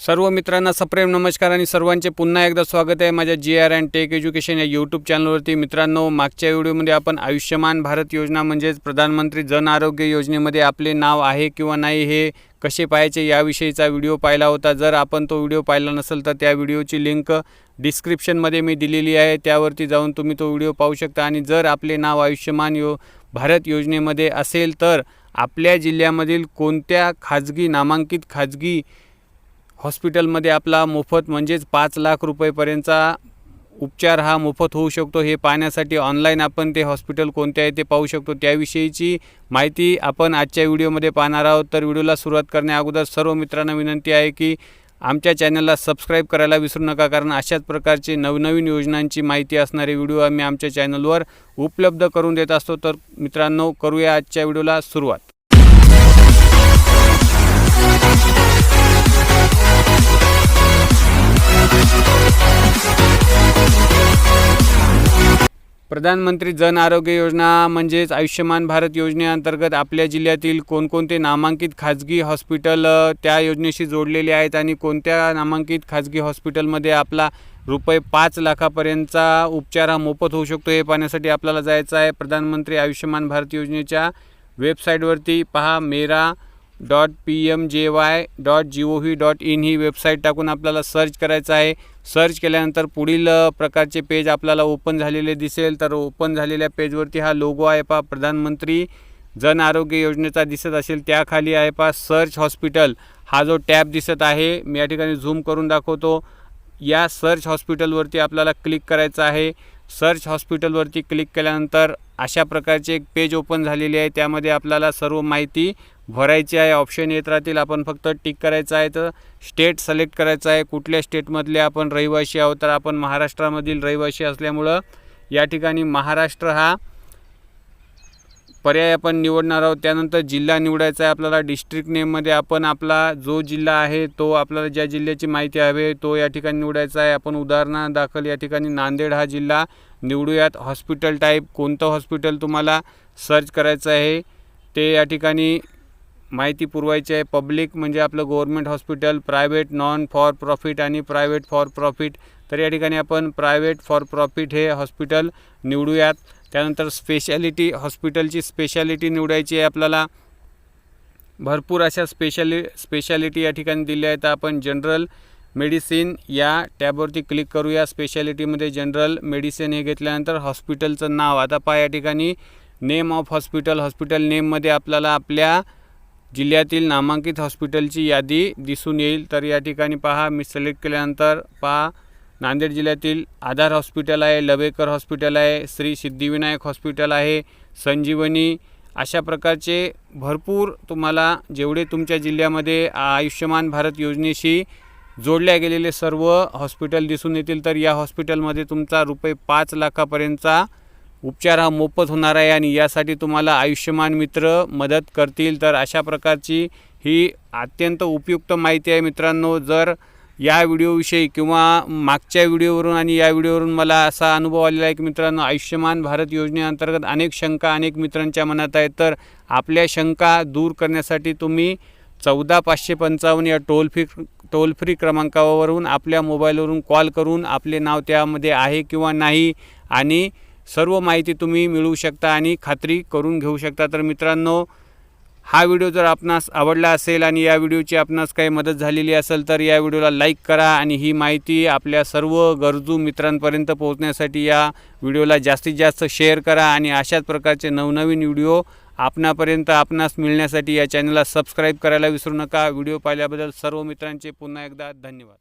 सर्व मित्रांना सप्रेम नमस्कार आणि सर्वांचे पुन्हा एकदा स्वागत आहे माझ्या G R and tech education या यूट्यूब चॅनलवरती मित्रांनो मागच्या व्हिडिओमध्ये आपण आयुष्यमान भारत योजना म्हणजेच प्रधानमंत्री जन आरोग्य योजनेमध्ये आपले नाव आहे किंवा नाही हे कसे पाहायचे याविषयीचा व्हिडिओ पाहिला होता. जर आपण तो व्हिडिओ पाहिला नसेल तर त्या व्हिडिओची लिंक डिस्क्रिप्शनमध्ये मी दिलेली आहे. त्यावरती जाऊन तुम्ही तो व्हिडिओ पाहू शकता. आणि जर आपले नाव आयुष्यमान यो भारत योजनेमध्ये असेल तर आपल्या जिल्ह्यामधील कोणत्या खाजगी नामांकित खाजगी हॉस्पिटलमध्ये आपला मोफत म्हणजेच पाच लाख रुपयेपर्यंतचा उपचार हा मोफत होऊ शकतो हे पाहण्यासाठी ऑनलाईन आपण ते हॉस्पिटल कोणते आहे ते पाहू शकतो. त्याविषयीची माहिती आपण आजच्या व्हिडिओमध्ये पाहणार आहोत. तर व्हिडिओला सुरुवात करण्या अगोदर सर्व मित्रांना विनंती आहे की आमच्या चॅनलला सबस्क्राईब करायला विसरू नका कारण अशाच प्रकारचे नवनवीन योजनांची माहिती असणारे व्हिडिओ आम्ही आमच्या चॅनलवर उपलब्ध करून देत असतो. तर मित्रांनो करूया आजच्या व्हिडिओला सुरुवात. प्रधानमंत्री जन आरोग्य योजना म्हणजेच आयुष्यमान भारत योजनेअंतर्गत आपल्या जिल्ह्यातील कोणकोणते नामांकित खाजगी हॉस्पिटल त्या योजनेशी जोडलेले आहेत आणि कोणत्या नामांकित खाजगी हॉस्पिटलमध्ये आपला रुपये पाच लाखापर्यंतचा उपचार हा मोफत होऊ शकतो हे पाहण्यासाठी आपल्याला जायचं आहे. प्रधानमंत्री आयुष्यमान भारत योजनेच्या वेबसाईटवरती पहा. Mera dot P M J Y dot G O V dot in he website टाकून आपल्याला सर्च करायचं आहे. सर्च केल्यानंतर पुढील प्रकारचे पेज आपल्याला ओपन झालेले दिसेल. तर ओपन झालेल्या पेजवरती हा लोगो आहे पहा प्रधानमंत्री जन आरोग्य योजनेचा दिसत असेल. त्याखाली आहे पहा सर्च हॉस्पिटल हा जो टॅब दिसत आहे मी या ठिकाणी झूम करून दाखवतो. या सर्च हॉस्पिटलवरती आपल्याला क्लिक करायचं आहे. सर्च हॉस्पिटलवरती क्लिक केल्यानंतर अशा प्रकारचे एक पेज ओपन झालेले आहे. त्यामध्ये आपल्याला सर्व माहिती भरायची आहे ऑप्शन येत राहतील. आपण फक्त टिक करायचं आहे तर स्टेट सिलेक्ट करायचं आहे. कुठल्या स्टेटमधले आपण रहिवासी आहोत तर आपण महाराष्ट्रामधील रहिवासी असल्यामुळं या ठिकाणी महाराष्ट्र हा पर्याय आपण निवडणार आहोत. त्यानंतर जिल्हा निवडायचा आहे आपल्याला. डिस्ट्रिक्ट नेममध्ये आपण आपला जो जिल्हा आहे तो आपल्याला ज्या जिल्ह्याची माहिती हवी तो या ठिकाणी निवडायचा आहे. आपण उदाहरणादाखल या ठिकाणी नांदेड हा जिल्हा. निवडूयात. हॉस्पिटल टाईप कोणतं हॉस्पिटल तुम्हाला सर्च करायचं आहे ते या ठिकाणी माहिती पुरवायची आहे. पब्लिक म्हणजे आपलं government hospital private non for profit आणि प्रायव्हेट फॉर प्रॉफिट तर या ठिकाणी आपण प्रायव्हेट फॉर प्रॉफिट हे हॉस्पिटल निवडूयात. त्यानंतर स्पेशालिटी हॉस्पिटलची स्पेशालिटी निवडायची आहे आपल्याला. भरपूर अशा स्पेशालि स्पेशालिटी या ठिकाणी दिल्या आहेत. आपण जनरल मेडिसिन या टॅबवरती क्लिक करूया. स्पेशालिटीमध्ये जनरल मेडिसिन हे घेतल्यानंतर हॉस्पिटलचं नाव. आता पहा या ठिकाणी नेम ऑफ हॉस्पिटल हॉस्पिटल नेममध्ये आपल्याला आपल्या जिल्ह्यातील नामांकित हॉस्पिटलची यादी दिसून येईल. तर या ठिकाणी पहा मी सिलेक्ट केल्यानंतर पहा नांदेड जिल्ह्यातील आधार हॉस्पिटल आहे लवेकर हॉस्पिटल आहे श्री सिद्धिविनायक हॉस्पिटल आहे संजीवनी अशा प्रकारचे भरपूर तुम्हाला जेवढे तुमच्या जिल्ह्यामध्ये आयुष्यमान भारत योजनेशी जोडल्या गेलेले सर्व हॉस्पिटल दिसून येतील. तर या हॉस्पिटलमध्ये तुमचा रुपये पाच लाखापर्यंतचा उपचार हा मोफत होणार आहे आणि यासाठी तुम्हाला आयुष्यमान मित्र मदत करतील. तर अशा प्रकारची ही अत्यंत उपयुक्त माहिती आहे मित्रांनो. जर या व्हिडिओविषयी किंवा मागच्या व्हिडिओवरून आणि या व्हिडिओवरून मला असा अनुभव आलेला आहे की मित्रांनो आयुष्यमान भारत योजनेअंतर्गत अनेक शंका अनेक मित्रांच्या मनात आहेत. तर आपल्या शंका दूर करण्यासाठी तुम्ही चौदा पाचशे पंचावन्न या टोल फ्री टोल फ्री क्रमांकावरून आपल्या मोबाईलवरून कॉल करून आपले नाव त्यामध्ये आहे किंवा नाही आणि सर्व माहिती तुम्ही मिळवू शकता आणि खात्री करून घेऊ शकता. तर मित्रांनो हा व्हिडिओ जर आपणास आवडला असेल आणि या व्हिडिओची आपणास काही मदत झालेली असेल तर या व्हिडिओला लाईक करा आणि ही माहिती आपल्या सर्व गरजू मित्रांपर्यंत पोहोचण्यासाठी या व्हिडिओला जास्तीत जास्त शेअर करा आणि अशाच प्रकारचे नवनवीन व्हिडिओ आपणापर्यंत आपणास मिळण्यासाठी या चॅनलला सबस्क्राईब करायला विसरू नका. व्हिडिओ पाहिल्याबद्दल सर्व मित्रांचे पुन्हा एकदा धन्यवाद.